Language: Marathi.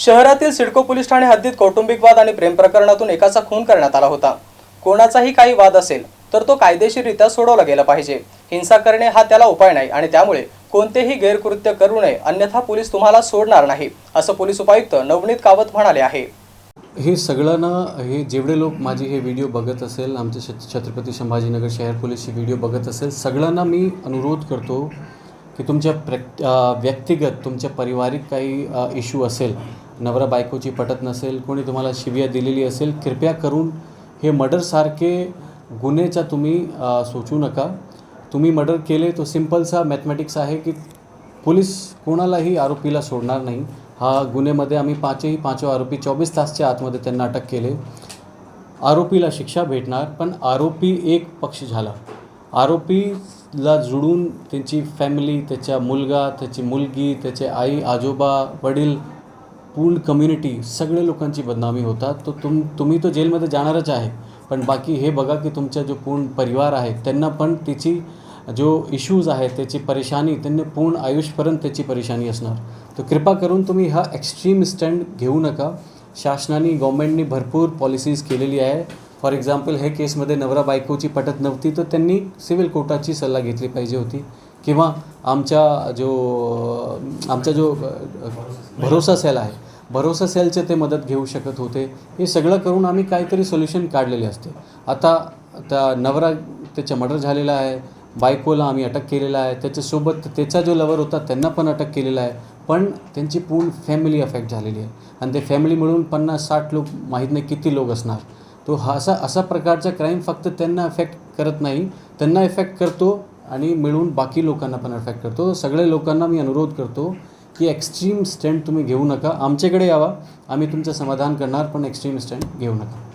शहरातील सिडको पोलीस ठाणे हद्दीत कौटुंबिक वाद आणि प्रेम प्रकरणातून एकाचा खून करण्यात आला होता. कोणाचाही काही वाद असेल तर तो कायदेशीररित्या सोडवला गेला पाहिजे. हिंसा करणे हा त्याला उपाय नाही आणि त्यामुळे कोणतेही गैरकृत्य करू नये अन्यथा पोलीस तुम्हाला सोडणार नाही असं पोलीस उपायुक्त नवनीत कावत म्हणाले आहे. हे सगळ्यांना हे जेवढे लोक माझे हे व्हिडिओ बघत असेल आमचे छत्रपती संभाजीनगर शहर पोलीसचे व्हिडिओ बघत असेल सगळ्यांना मी अनुरोध करतो की तुमच्या प्र व्यक्तिगत तुमच्या पारिवारिक काही इश्यू असेल नवरा बायकोची पटत नसेल कोणी तुम्हाला शिव्या दिलेली असेल कृपया करून हे मर्डरसारखे गुन्हेचा तुम्ही सोचू नका. तुम्ही मर्डर केले तो सिम्पलसा मॅथमॅटिक्स आहे की पोलीस कोणालाही आरोपीला सोडणार नाही. हा गुन्ह्यामध्ये आम्ही पाचही पाचवा आरोपी चोवीस तासच्या आतमध्ये त्यांना अटक केले. आरोपीला शिक्षा भेटणार पण आरोपी एक पक्ष झाला. आरोपीला जुळून त्यांची फॅमिली त्याचा मुलगा त्याची मुलगी त्याचे आई आजोबा वडील पूर्ण कम्युनिटी सगळे लोकांची बदनामी होतात. तो तुम तुम्ही तो जेलमध्ये जाणारच आहे. पण बाकी हे बघा की तुमचा जो पूर्ण परिवार आहे त्यांना पण तिची जो इश्यूज आहेत त्याची परेशानी त्यांनी पूर्ण आयुष्यपर्यंत त्याची परेशानी असणार. तर कृपा करून तुम्ही हा एक्स्ट्रीम स्टँड घेऊ नका. शासनाने गव्हर्मेंटने भरपूर पॉलिसीज केलेली आहे. फॉर एक्झाम्पल हे केसमध्ये नवरा बायकोची पटत नव्हती तर त्यांनी सिव्हिल कोर्टाची सल्ला घेतली पाहिजे होती. किंवा आमच्या जो आमचा जो भरोसा सेल आहे भरोसा सेलचे ते मदत घेऊ शकत होते. हे सगळं करून आम्ही काहीतरी सोल्युशन काढलेले असते. आता त्या नवरा त्याचा मर्डर झालेला आहे बायकोला आम्ही अटक केलेला आहे त्याच्यासोबत त्याचा जो लवर होता त्यांना पण अटक केलेला आहे पण त्यांची पूर्ण फॅमिली अफेक्ट झालेली आहे. आणि ते फॅमिली मिळून पन्नास साठ लोक माहीत नाही किती लोक असणार. तो हा असा असा प्रकारचा क्राईम फक्त त्यांना अफेक्ट करत नाही. त्यांना इफेक्ट करतो आणि मिळून बाकी लोकांना पण अफेक्ट करतो. सगळ्या लोकांना मी अनुरोध करतो की एक्स्ट्रीम स्टँड तुम्ही घेऊ नका. आमच्याकडे यावा. आम्ही तुमचं समाधान करणार पण एक्स्ट्रीम स्टँड घेऊ नका.